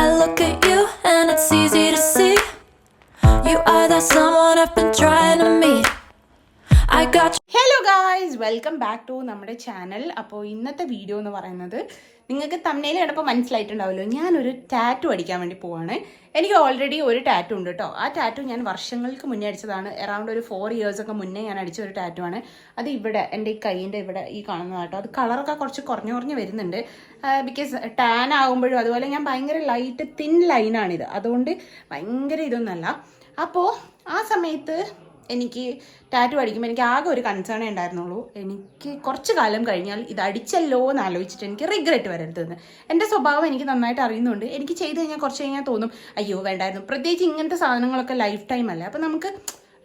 I look at you and it's easy to see. You are that someone I've been trying to meet. Hello guys welcome back to നമ്മുടെ channel അപ്പോൾ ഇന്നത്തെ video എന്ന് പറയുന്നത് നിങ്ങൾക്ക് തമ്മിൽ കണ്ടപ്പോൾ മനസ്സിലായിട്ടുണ്ടാവുമല്ലോ. ഞാനൊരു ടാറ്റു അടിക്കാൻ വേണ്ടി പോവാണ്. എനിക്ക് ഓൾറെഡി ഒരു ടാറ്റു ഉണ്ട് കേട്ടോ ആ ടാറ്റു ഞാൻ വർഷങ്ങൾക്ക് മുന്നേ അടിച്ചതാണ്. അറൗണ്ട് ഒരു ഫോർ ഇയേഴ്സ് ഒക്കെ മുന്നേ ഞാൻ അടിച്ച ഒരു ടാറ്റു ആണ്. അത് ഇവിടെ എന്റെ ഈ കൈയിന്റെ ഇവിടെ ഈ കാണുന്നതാട്ടോ അത് കളറൊക്കെ കുറച്ച് കുറഞ്ഞു കുറഞ്ഞ് വരുന്നുണ്ട്. ബിക്കോസ് ടാൻ ആകുമ്പോഴും അതുപോലെ ഞാൻ ഭയങ്കര ലൈറ്റ് തിൻ ലൈനാണിത് അതുകൊണ്ട് ഭയങ്കര ഇതൊന്നല്ല. അപ്പോൾ ആ സമയത്ത് എനിക്ക് ടാറ്റു അടിക്കുമ്പോൾ എനിക്ക് ആകെ ഒരു കൺസേണേ ഉണ്ടായിരുന്നുള്ളൂ. എനിക്ക് കുറച്ച് കാലം കഴിഞ്ഞാൽ ഇത് അടിച്ചല്ലോ എന്ന് ആലോചിച്ചിട്ട് എനിക്ക് റിഗ്രറ്റ് വരരുതെന്ന്. എന്റെ സ്വഭാവം എനിക്ക് നന്നായിട്ട് അറിയുന്നുണ്ട്. എനിക്ക് ചെയ്ത് കഴിഞ്ഞാൽ കുറച്ച് കഴിഞ്ഞാൽ തോന്നും അയ്യോ വേണ്ടായിരുന്നു. പ്രത്യേകിച്ച് ഇങ്ങനത്തെ സാധനങ്ങളൊക്കെ ലൈഫ് ടൈം അല്ലേ? അപ്പം നമുക്ക്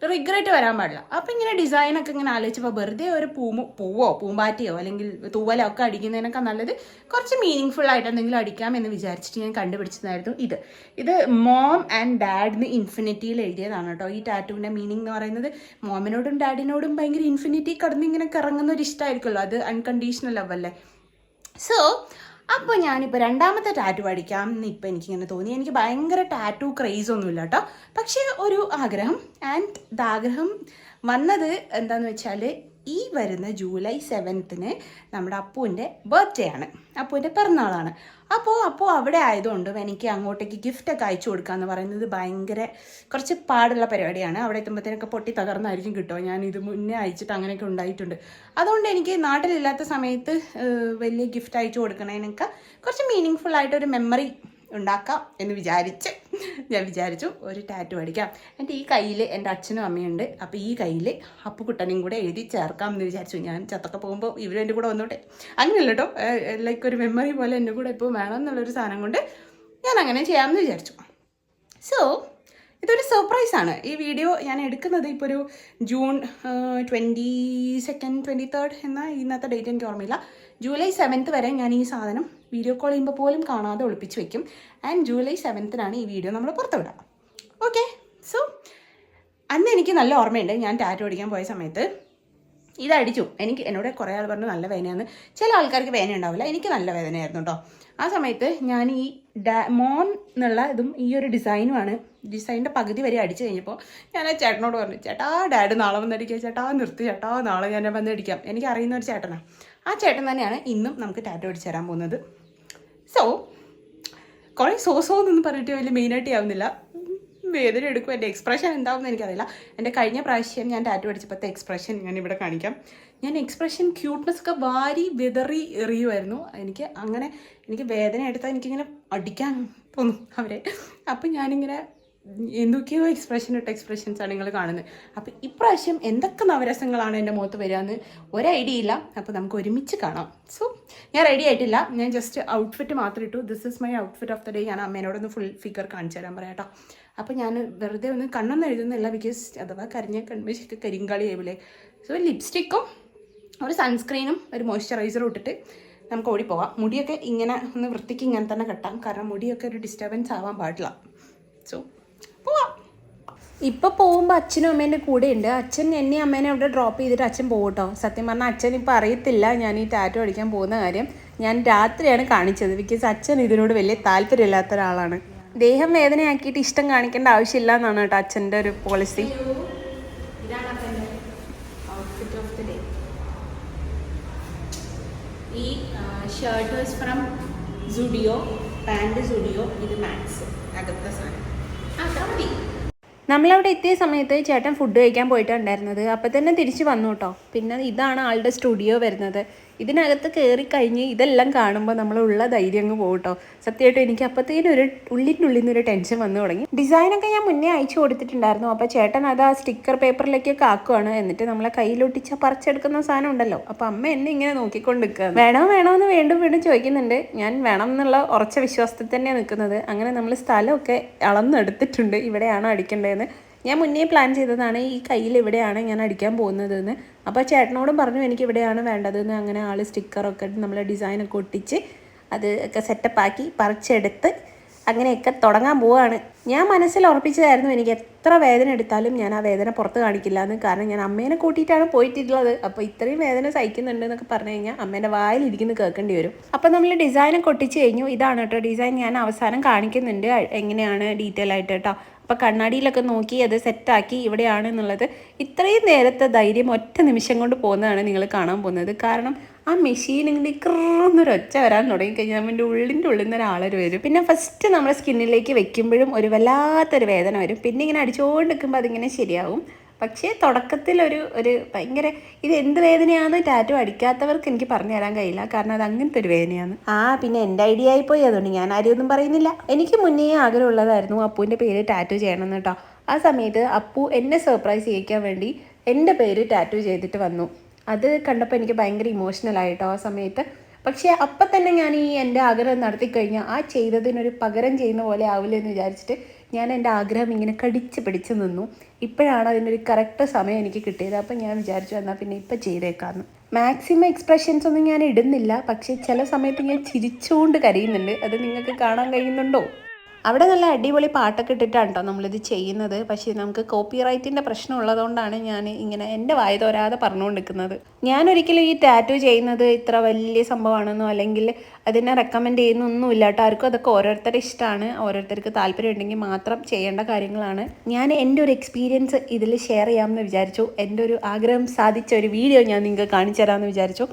റിഗ്രറ്റ് വരാൻ പാടില്ല. അപ്പം ഇങ്ങനെ ഡിസൈനൊക്കെ ഇങ്ങനെ ആലോചിച്ചപ്പോൾ വെറുതെ ഒരു പൂമോ പൂവോ പൂമ്പാറ്റയോ അല്ലെങ്കിൽ തൂവലോ ഒക്കെ അടിക്കുന്നതിനൊക്കെ നല്ലത് കുറച്ച് മീനിങ് ഫുൾ ആയിട്ട് എന്തെങ്കിലും അടിക്കാം എന്ന് വിചാരിച്ചിട്ട് ഞാൻ കണ്ടുപിടിച്ചതായിരുന്നു ഇത്. ഇത് മോം ആൻഡ് ഡാഡിന് ഇൻഫിനിറ്റിയിൽ എഴുതിയതാണ് കേട്ടോ. ഈ ടാറ്റുവിന്റെ മീനിങ് എന്ന് പറയുന്നത് മോമിനോടും ഡാഡിനോടും ഭയങ്കര ഇൻഫിനിറ്റി കടന്ന് ഇങ്ങനെ കറങ്ങുന്ന ഒരു ഇഷ്ടമായിരിക്കുമല്ലോ അത് അൺകണ്ടീഷണൽ ലവ് അല്ലേ? സോ അപ്പോൾ ഞാനിപ്പോൾ രണ്ടാമത്തെ ടാറ്റു അടിക്കാം എന്ന് ഇപ്പം എനിക്കിങ്ങനെ തോന്നി. എനിക്ക് ഭയങ്കര ടാറ്റു ക്രേസ് ഒന്നുമില്ല കേട്ടോ പക്ഷേ ഒരു ആഗ്രഹം ആൻഡ് ദാഗ്രഹം വന്നത് എന്താണെന്ന് വെച്ചാൽ ഈ വരുന്ന ജൂലൈ സെവൻത്തിന് നമ്മുടെ അപ്പുവിന്റെ ബർത്ത്ഡേ ആണ്. അപ്പുവിന്റെ പിറന്നാളാണ്. അപ്പോൾ അപ്പോൾ അവിടെ ആയതുകൊണ്ട് എനിക്ക് അങ്ങോട്ടേക്ക് ഗിഫ്റ്റൊക്കെ അയച്ചു കൊടുക്കുക എന്ന് പറയുന്നത് ഭയങ്കര കുറച്ച് പാടുള്ള പരിപാടിയാണ്. അവിടെ എത്തുമ്പോഴത്തേനൊക്കെ പൊട്ടി തകർന്നായിരിക്കും കിട്ടുമോ ഞാൻ ഇത് മുന്നേ അയച്ചിട്ട് അങ്ങനെയൊക്കെ ഉണ്ടായിട്ടുണ്ട്. അതുകൊണ്ട് എനിക്ക് നാട്ടിലില്ലാത്ത സമയത്ത് വലിയ ഗിഫ്റ്റ് അയച്ചു കൊടുക്കണേനൊക്കെ കുറച്ച് മീനിങ് ഫുൾ ആയിട്ടൊരു മെമ്മറി ഉണ്ടാക്കാം എന്ന് വിചാരിച്ച് ഞാൻ വിചാരിച്ചു ഒരു ടാറ്റു അടിക്കാം എന്റെ ഈ കയ്യിൽ എന്റെ അച്ഛനും അമ്മയുണ്ട്. അപ്പോൾ ഈ കയ്യിൽ അപ്പുക്കുട്ടനെയും കൂടെ എഴുതി ചേർക്കാം എന്ന് വിചാരിച്ചു. ഞാൻ ചത്തൊക്കെ പോകുമ്പോൾ ഇവരും എന്റെ കൂടെ വന്നോട്ടെ. അങ്ങനെയല്ല കേട്ടോ. ലൈക്ക് ഒരു മെമ്മറി പോലെ എന്റെ കൂടെ ഇപ്പോൾ വേണം എന്നുള്ളൊരു സാധനം കൊണ്ട് ഞാൻ അങ്ങനെ ചെയ്യാമെന്ന് വിചാരിച്ചു. സോ ഇതൊരു സർപ്രൈസ് ആണ്. ഈ വീഡിയോ ഞാൻ എടുക്കുന്നത് ഇപ്പോൾ ഒരു June twenty second twenty third എന്ന ഇന്നത്തെ ഡേറ്റ് എനിക്ക് ഓർമ്മയില്ല. ജൂലൈ സെവൻത്ത് വരെ ഞാൻ ഈ സാധനം വീഡിയോ കോൾ ചെയ്യുമ്പോൾ പോലും കാണാതെ ഒളിപ്പിച്ച് വെക്കും. ആൻഡ് ജൂലൈ സെവൻത്തിനാണ് ഈ വീഡിയോ നമ്മൾ പുറത്തുവിടുക ഓക്കെ സോ അന്ന് എനിക്ക് നല്ല ഓർമ്മയുണ്ട്. ഞാൻ ടാറ്റോ അടിക്കാൻ പോയ സമയത്ത്. ഇതടിച്ചു എനിക്ക് എന്നോട് കുറേ ആൾ പറഞ്ഞു നല്ല വേദനയാണ് ചില ആൾക്കാർക്ക് വേദന ഉണ്ടാവില്ല. എനിക്ക് നല്ല വേദനയായിരുന്നു കേട്ടോ ആ സമയത്ത് ഞാൻ ഈ ഡാ എന്നുള്ള ഇതും ഈ ഒരു ഡിസൈനുമാണ് ഡിസൈനിന്റെ പകുതി വരെ അടിച്ചു കഴിഞ്ഞപ്പോൾ ഞാൻ ആ ചേട്ടനോട് പറഞ്ഞു ചേട്ടാ ഡാഡ് നാളെ വന്നടിക്കുക ചേട്ടാ നിർത്തി. ചേട്ടാ നാളെ ഞാൻ വന്നടിക്കാം എനിക്ക് അറിയുന്ന ഒരു ചേട്ടനാണ് ആ ചേട്ടൻ തന്നെയാണ് ഇന്നും നമുക്ക് ടാറ്റോ അടിച്ചു തരാൻ പോകുന്നത്. സോ കുറേ സോ സോ എന്നൊന്നും പറഞ്ഞിട്ട് വലിയ മെയിനായിട്ട് ആവുന്നില്ല വേദന എടുക്കും. എന്റെ എക്സ്പ്രഷൻ എന്താവുമെന്ന് എനിക്കറിയില്ല. എന്റെ കഴിഞ്ഞ പ്രാവശ്യം ഞാൻ ടാറ്റു അടിച്ചപ്പോഴത്തെ എക്സ്പ്രഷൻ ഞാൻ ഇവിടെ കാണിക്കാം. ഞാൻ എക്സ്പ്രഷൻ ക്യൂട്ട്നെസ് ഒക്കെ വാരി വിതറി എറിയുമായിരുന്നു എനിക്ക് അങ്ങനെ എനിക്ക് വേദന എടുത്താൽ എനിക്കിങ്ങനെ അടിക്കാൻ തോന്നും അവരെ. അപ്പം ഞാനിങ്ങനെ എന്തൊക്കെയോ എക്സ്പ്രഷൻ ഇട്ട എക്സ്പ്രഷൻസ് ആണ് നിങ്ങൾ കാണുന്നത്. അപ്പോൾ ഇപ്രാവശ്യം എന്തൊക്കെ നവരസങ്ങളാണ് എന്റെ മുഖത്ത് വരികയെന്ന് ഒരു ഐഡിയ ഇല്ല. അപ്പോൾ നമുക്ക് ഒരുമിച്ച് കാണാം. സോ ഞാൻ റെഡി ആയിട്ടില്ല. ഞാൻ ജസ്റ്റ് ഔട്ട്ഫിറ്റ് മാത്രം ഇട്ടു. This is my outfit of the day ഞാൻ അമ്മേനോടൊന്ന് ഫുൾ ഫിഗർ കാണിച്ചു തരാൻ പറയാം കേട്ടോ അപ്പോൾ ഞാൻ വെറുതെ ഒന്ന് കണ്ണൊന്നും എഴുതുന്നില്ല ബിക്കോസ് അഥവാ കരിഞ്ഞ കൺമശിക്ക് കരിങ്കാളി ആവില്ലേ സോ ലിപ്സ്റ്റിക്കും ഒരു സൺസ്ക്രീനും ഒരു മോയ്സ്ചറൈസറും ഇട്ടിട്ട് നമുക്ക് ഓടിപ്പോവാം മുടിയൊക്കെ ഇങ്ങനെ ഒന്ന് വൃത്തിക്ക് ഇങ്ങനെ തന്നെ കെട്ടാം. കാരണം മുടിയൊക്കെ ഒരു ഡിസ്റ്റർബൻസ് ആവാൻ പാടില്ല. സോ ഇപ്പൊ പോകുമ്പോൾ അച്ഛനും അമ്മേന്റെ കൂടെ ഉണ്ട്. അച്ഛൻ എന്നെ അമ്മേനെ അവിടെ ഡ്രോപ്പ് ചെയ്തിട്ട് അച്ഛൻ പോകും കേട്ടോ സത്യം പറഞ്ഞാൽ അച്ഛൻ ഇപ്പൊ അറിയത്തില്ല ഞാൻ ഈ ടാറ്റോ അടിക്കാൻ പോകുന്ന കാര്യം. ഞാൻ രാത്രിയാണ് കാണിച്ചത്. ബിക്കോസ് അച്ഛൻ ഇതിനോട് വലിയ താല്പര്യമില്ലാത്ത ഒരാളാണ്. ദേഹം വേദനയാക്കിയിട്ട് ഇഷ്ടം കാണിക്കേണ്ട ആവശ്യമില്ല എന്നാണ് കേട്ടോ അച്ഛന്റെ ഒരു പോളിസി ഈ shirt from Zudio pant Zudio ഇത് മാക്സ് അകത്ത സാധനം. ആ നമ്മളവിടെ എത്തിയ സമയത്ത് ചേട്ടൻ ഫുഡ് കഴിക്കാൻ പോയിട്ടുണ്ടായിരുന്നത് അപ്പം തന്നെ തിരിച്ച് വന്നു കേട്ടോ പിന്നെ ഇതാണ് ആളുടെ സ്റ്റുഡിയോ വരുന്നത്. ഇതിനകത്ത് കയറി കഴിഞ്ഞ് ഇതെല്ലാം കാണുമ്പോൾ നമ്മളുള്ള ധൈര്യം അങ്ങ് പോകട്ടോ കേട്ടോ സത്യമായിട്ടും എനിക്ക് അപ്പോഴത്തേനും ഒരു ഉള്ളിന്റെ ഉള്ളിൽ നിന്ന് ഒരു ടെൻഷൻ വന്നു തുടങ്ങി. ഡിസൈനൊക്കെ ഞാൻ മുന്നേ അയച്ചു കൊടുത്തിട്ടുണ്ടായിരുന്നു. അപ്പോൾ ചേട്ടൻ അത് ആ സ്റ്റിക്കർ പേപ്പറിലേക്കൊക്കെ ആക്കുവാണ്. എന്നിട്ട് നമ്മളെ കയ്യിലൊട്ടിച്ച പറിച്ചെടുക്കുന്ന സാധനം ഉണ്ടല്ലോ. അപ്പോൾ അമ്മ എന്നെ ഇങ്ങനെ നോക്കിക്കൊണ്ട് നിൽക്കുക വേണോ വേണോ എന്ന് വീണ്ടും വീണ്ടും ചോദിക്കുന്നുണ്ട്. ഞാൻ വേണം എന്നുള്ള ഉറച്ച വിശ്വാസത്തിൽ തന്നെയാണ് നിൽക്കുന്നത്. അങ്ങനെ നമ്മൾ സ്ഥലമൊക്കെ അളന്നെടുത്തിട്ടുണ്ട്. ഇവിടെയാണോ അടിക്കേണ്ടതെന്ന്. ഞാൻ മുന്നേ പ്ലാൻ ചെയ്തതാണ് ഈ കയ്യിൽ ഇവിടെയാണ് ഞാൻ അടിക്കാൻ പോകുന്നതെന്ന്. അപ്പോൾ ചേട്ടനോടും പറഞ്ഞു എനിക്ക് ഇവിടെയാണ് വേണ്ടതെന്ന്. അങ്ങനെ ആൾ സ്റ്റിക്കറൊക്കെ നമ്മൾ ഡിസൈനൊക്കെ ഒട്ടിച്ച് അത് ഒക്കെ സെറ്റപ്പാക്കി പറിച്ചെടുത്ത് അങ്ങനെയൊക്കെ തുടങ്ങാൻ പോവുകയാണ് ഞാൻ മനസ്സിൽ ഉറപ്പിച്ചതായിരുന്നു എനിക്ക് എത്ര വേദന എടുത്താലും ഞാൻ ആ വേദന പുറത്ത് കാണിക്കില്ല എന്ന്. കാരണം ഞാൻ അമ്മേനെ കൂട്ടിയിട്ടാണ് പോയിട്ടുള്ളത് അപ്പോൾ ഇത്രയും വേദന സഹിക്കുന്നുണ്ട് എന്നൊക്കെ പറഞ്ഞു കഴിഞ്ഞാൽ അമ്മേന്റെ വായിലിരിക്കുന്ന കേൾക്കേണ്ടി വരും. അപ്പോൾ നമ്മൾ ഡിസൈനൊക്കെ ഒട്ടിച്ച് കഴിഞ്ഞു. ഇതാണ് കേട്ടോ ഡിസൈൻ ഞാൻ അവസാനം കാണിക്കുന്നുണ്ട്. എങ്ങനെയാണ് ഡീറ്റെയിൽ ആയിട്ട് കേട്ടോ. അപ്പോൾ കണ്ണാടിയിലൊക്കെ നോക്കി അത് സെറ്റാക്കി ഇവിടെയാണ് എന്നുള്ളത്. ഇത്രയും നേരത്തെ ധൈര്യം ഒറ്റ നിമിഷം കൊണ്ട് പോകുന്നതാണ് നിങ്ങൾ കാണാൻ പോകുന്നത്. കാരണം ആ മെഷീൻ ഇങ്ങനെ കൃന്നൊരു ഒച്ച വരാൻ തുടങ്ങിക്കഴിഞ്ഞാൽ നമ്മുടെ ഉള്ളിന്റെ ഉള്ളിൽ നിന്ന് ഒരാളൊരു വരും. പിന്നെ ഫസ്റ്റ് നമ്മുടെ സ്കിന്നിലേക്ക് വെക്കുമ്പോഴും ഒരു വല്ലാത്തൊരു വേദന വരും. പിന്നെ ഇങ്ങനെ അടിച്ചുകൊണ്ട് നിൽക്കുമ്പോൾ അതിങ്ങനെ ശരിയാവും. പക്ഷേ തുടക്കത്തിൽ ഒരു ഒരു ഭയങ്കര ഇത് എന്ത് വേദനയാണെന്ന് ടാറ്റു അടിക്കാത്തവർക്ക് എനിക്ക് പറഞ്ഞു തരാൻ കഴിയില്ല. കാരണം അത് അങ്ങനത്തെ ഒരു വേദനയാണ്. ആ പിന്നെ എന്റെ ഐഡിയ ആയിപ്പോയി. അതുകൊണ്ട് ഞാൻ ആരും ഒന്നും പറയുന്നില്ല. എനിക്ക് മുന്നേ ആഗ്രഹമുള്ളതായിരുന്നു അപ്പുവിന്റെ പേര് ടാറ്റു ചെയ്യണം കേട്ടോ. ആ സമയത്ത് അപ്പു എന്നെ സർപ്രൈസ് ചെയ്യിക്കാൻ വേണ്ടി എന്റെ പേര് ടാറ്റു ചെയ്തിട്ട് വന്നു. അത് കണ്ടപ്പോൾ എനിക്ക് ഭയങ്കര ഇമോഷണൽ ആയിട്ടോ ആ സമയത്ത്. പക്ഷേ അപ്പം തന്നെ ഞാൻ ഈ എന്റെ ആഗ്രഹം നടത്തിക്കഴിഞ്ഞാൽ ആ ചെയ്തതിനൊരു പകരം ചെയ്യുന്ന പോലെ ആവില്ലെന്ന് വിചാരിച്ചിട്ട് ഞാൻ എന്റെ ആഗ്രഹം ഇങ്ങനെ കടിച്ച് പിടിച്ച് നിന്നു. ഇപ്പോഴാണ് അതിനൊരു കറക്റ്റ് സമയം എനിക്ക് കിട്ടിയത്. അപ്പം ഞാൻ വിചാരിച്ചു എന്നാൽ പിന്നെ ഇപ്പം ചെയ്തേക്കാമെന്ന് മാക്സിമം എക്സ്പ്രഷൻസ് ഒന്നും ഞാൻ ഇടുന്നില്ല. പക്ഷേ ചില സമയത്ത് ഞാൻ ചിരിച്ചുകൊണ്ട് കരയുന്നുണ്ട്. അത് നിങ്ങൾക്ക് കാണാൻ കഴിയുന്നുണ്ടോ? അവിടെ നല്ല അടിപൊളി പാട്ടൊക്കെ ഇട്ടിട്ടാണ് കേട്ടോ നമ്മളിത് ചെയ്യുന്നത്. പക്ഷേ നമുക്ക് കോപ്പി റൈറ്റിന്റെ പ്രശ്നം ഉള്ളതുകൊണ്ടാണ് ഞാൻ ഇങ്ങനെ എന്റെ വായ തോരാതെ പറഞ്ഞുകൊണ്ടിരിക്കുന്നത്. ഞാനൊരിക്കലും ഈ ടാറ്റു ചെയ്യുന്നത് ഇത്ര വലിയ സംഭവമാണെന്നോ അല്ലെങ്കിൽ അതിനെ റെക്കമെൻഡ് ചെയ്യുന്നൊന്നുമില്ല കേട്ടോ. ആർക്കും അതൊക്കെ ഓരോരുത്തരുടെ ഇഷ്ടമാണ്. ഓരോരുത്തർക്ക് താല്പര്യം ഉണ്ടെങ്കിൽ മാത്രം ചെയ്യേണ്ട കാര്യങ്ങളാണ്. ഞാൻ എന്റെ ഒരു എക്സ്പീരിയൻസ് ഇതിൽ ഷെയർ ചെയ്യാമെന്ന് വിചാരിച്ചു. എന്റെ ഒരു ആഗ്രഹം സാധിച്ച ഒരു വീഡിയോ ഞാൻ നിങ്ങൾക്ക് കാണിച്ചു തരാമെന്ന് വിചാരിച്ചു.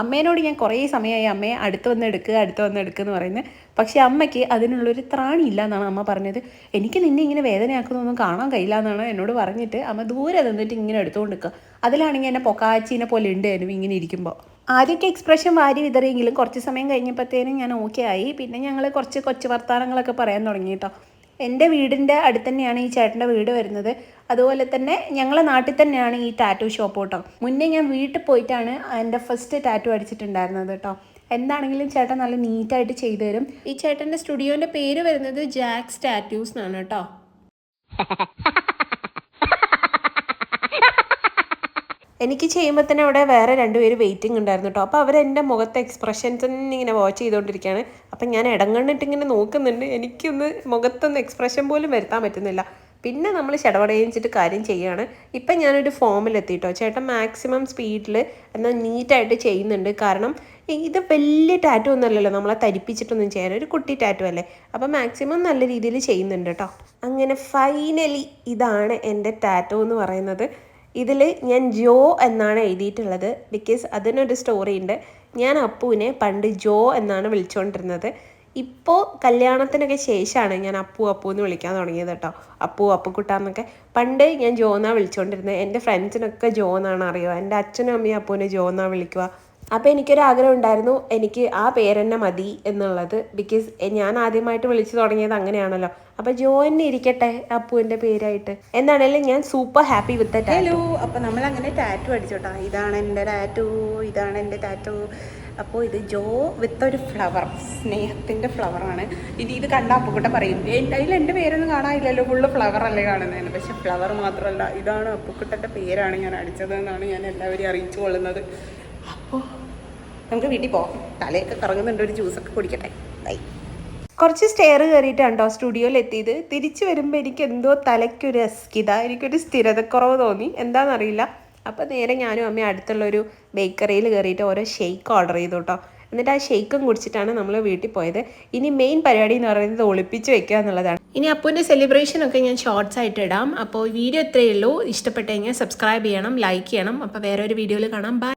അമ്മേനോട് ഞാൻ കുറേ സമയമായി അമ്മയെ അടുത്ത് വന്ന് എടുക്കുക അടുത്ത് വന്ന് എടുക്കുക എന്ന് പറയുന്നത്. പക്ഷേ അമ്മയ്ക്ക് അതിനുള്ളൊരു ത്രാണി ഇല്ല എന്നാണ് അമ്മ പറഞ്ഞത്. എനിക്ക് നിന്നെ ഇങ്ങനെ വേദനയാക്കുന്നൊന്നും കാണാൻ കഴിയില്ല എന്നാണ് എന്നോട് പറഞ്ഞിട്ട് അമ്മ ദൂരെ നിന്നിട്ട് ഇങ്ങനെ എടുത്തുകൊണ്ട് നിൽക്കുക അതിലാണെങ്കിൽ എന്നെ പൊക്കാച്ചിനെ പോലെ ഉണ്ട് ഇങ്ങനെ ഇരിക്കുമ്പോൾ. ആദ്യമൊക്കെ എക്സ്പ്രഷൻ വാരി വിതറിയെങ്കിലും കുറച്ച് സമയം കഴിഞ്ഞപ്പോഴത്തേനും ഞാൻ ഓക്കെ ആയി. പിന്നെ ഞങ്ങൾ കുറച്ച് കൊച്ചു വർത്താനങ്ങളൊക്കെ പറയാൻ തുടങ്ങി കേട്ടോ. എന്റെ വീടിന്റെ അടുത്ത് തന്നെയാണ് ഈ ചേട്ടന്റെ വീട് വരുന്നത്. അതുപോലെ തന്നെ ഞങ്ങളെ നാട്ടിൽ തന്നെയാണ് ഈ ടാറ്റു ഷോപ്പ് കേട്ടോ. മുന്നേ ഞാൻ വീട്ടിൽ പോയിട്ടാണ് എന്റെ ഫസ്റ്റ് ടാറ്റു അടിച്ചിട്ടുണ്ടായിരുന്നത് കേട്ടോ. എന്താണെങ്കിലും ചേട്ടൻ നല്ല നീറ്റായിട്ട് ചെയ്തു തരും ഈ ചേട്ടന്റെ സ്റ്റുഡിയോന്റെ പേര് വരുന്നത് ജാക്സ് ടാറ്റൂസ് എന്നാണ് കേട്ടോ. എനിക്ക് ചെയ്യുമ്പോൾ തന്നെ അവിടെ വേറെ രണ്ടുപേര് വെയിറ്റിംഗ് ഉണ്ടായിരുന്നു കേട്ടോ. അപ്പോൾ അവർ എന്റെ മുഖത്തെ എക്സ്പ്രഷൻസ് ഇങ്ങനെ വാച്ച് ചെയ്തുകൊണ്ടിരിക്കുകയാണ്. അപ്പം ഞാൻ ഇടങ്ങണ്ണിട്ട് ഇങ്ങനെ നോക്കുന്നുണ്ട്. എനിക്കൊന്ന് മുഖത്തൊന്ന് എക്സ്പ്രഷൻ പോലും വരുത്താൻ പറ്റുന്നില്ല. പിന്നെ നമ്മൾ ചെടപടയിച്ചിട്ട് കാര്യം ചെയ്യുകയാണ് ഇപ്പം ഞാനൊരു ഫോമിലെത്തിയിട്ടോ ചേട്ടൻ മാക്സിമം സ്പീഡിൽ എന്നാൽ നീറ്റായിട്ട് ചെയ്യുന്നുണ്ട്. കാരണം ഇത് വലിയ ടാറ്റു ഒന്നുമല്ലല്ലോ നമ്മളെ തരിപ്പിച്ചിട്ടൊന്നും ചെയ്യാൻ. ഒരു കുട്ടി ടാറ്റു അല്ലേ? അപ്പം മാക്സിമം നല്ല രീതിയിൽ ചെയ്യുന്നുണ്ട് കേട്ടോ അങ്ങനെ ഫൈനലി ഇതാണ് എന്റെ ടാറ്റു എന്ന് പറയുന്നത്. ഇതിൽ ഞാൻ ജോ എന്നാണ് എഴുതിയിട്ടുള്ളത്. ബിക്കോസ് അതിനൊരു സ്റ്റോറി ഉണ്ട്. ഞാൻ അപ്പുവിനെ പണ്ട് ജോ എന്നാണ് വിളിച്ചുകൊണ്ടിരുന്നത് ഇപ്പോൾ കല്യാണത്തിനൊക്കെ ശേഷമാണ് ഞാൻ അപ്പു അപ്പു എന്ന് വിളിക്കാൻ തുടങ്ങിയത് കേട്ടോ. അപ്പു അപ്പുക്കുട്ടാന്നൊക്കെ. പണ്ട് ഞാൻ ജോ എന്നാണ് വിളിച്ചുകൊണ്ടിരുന്നത് എന്റെ ഫ്രണ്ട്സിനൊക്കെ ജോ എന്നാണ് അറിയുക. എന്റെ അച്ഛനും അമ്മയും അപ്പുവിനെ ജോ എന്നാണ് വിളിക്കുക. അപ്പോൾ എനിക്കൊരു ആഗ്രഹം ഉണ്ടായിരുന്നു. എനിക്ക് ആ പേരെന്നെ മതി എന്നുള്ളത്. ബിക്കോസ് ഞാൻ ആദ്യമായിട്ട് വിളിച്ചു തുടങ്ങിയത് അങ്ങനെയാണല്ലോ. അപ്പോൾ ജോ എന്നെ ഇരിക്കട്ടെ അപ്പുവിന്റെ പേരായിട്ട്. എന്താണേലും ഞാൻ സൂപ്പർ ഹാപ്പി വിത്ത് ഹലോ അപ്പോൾ നമ്മൾ അങ്ങനെ ടാറ്റു അടിച്ചോട്ടാ. ഇതാണ് എന്റെ ടാറ്റു ഇതാണ് എന്റെ ടാറ്റു അപ്പോൾ ഇത് ജോ വിത്ത് ഒരു ഫ്ലവർ സ്നേഹത്തിന്റെ ഫ്ലവറാണ് ഇത് ഇത് കണ്ട അപ്പുക്കുട്ട പറയും "എന്റെ- അതിൽ എന്റെ പേരൊന്നും കാണാനില്ലല്ലോ. ഫുള്ള് ഫ്ലവർ അല്ലേ കാണുന്നതിന് പക്ഷെ ഫ്ലവർ മാത്രമല്ല ഇതാണ് അപ്പുക്കുട്ടന്റെ പേരാണ് ഞാൻ അടിച്ചത് എന്നാണ് ഞാൻ എല്ലാവരെയും അറിയിച്ചു കൊള്ളുന്നത്. നമുക്ക് വീട്ടിൽ പോകാം തലയൊക്കെ കറങ്ങുന്നുണ്ട് ഒരു ജ്യൂസൊക്കെ കുടിക്കട്ടെ. ബൈ കുറച്ച് സ്റ്റെയർ കയറിയിട്ടാണ് കേട്ടോ സ്റ്റുഡിയോയിൽ എത്തിയത്. തിരിച്ചു വരുമ്പോൾ എനിക്ക് എന്തോ തലയ്ക്കൊരു അസ്കിത എനിക്കൊരു സ്ഥിരതക്കുറവ് തോന്നി. എന്താണെന്നറിയില്ല അപ്പോൾ നേരെ ഞാനും അമ്മയും അടുത്തുള്ളൊരു ബേക്കറിയിൽ കയറിയിട്ട് ഓരോ ഷെയ്ക്ക് ഓർഡർ ചെയ്തു കേട്ടോ എന്നിട്ട് ആ ഷെയ്ക്കും കുടിച്ചിട്ടാണ് നമ്മൾ വീട്ടിൽ പോയത്. ഇനി മെയിൻ പരിപാടി എന്ന് പറയുന്നത് ഒളിപ്പിച്ച് വെക്കുക എന്നുള്ളതാണ്. ഇനി അപ്പൂന്റെ സെലിബ്രേഷൻ ഒക്കെ ഞാൻ ഷോർട്സ് ആയിട്ട് ഇടാം. അപ്പോൾ വീഡിയോ എത്രയേ ഉള്ളൂ. ഇഷ്ടപ്പെട്ടു കഴിഞ്ഞാൽ സബ്സ്ക്രൈബ് ചെയ്യണം ലൈക്ക് ചെയ്യണം. അപ്പോൾ വേറെ ഒരു വീഡിയോയിൽ കാണാം. ബൈ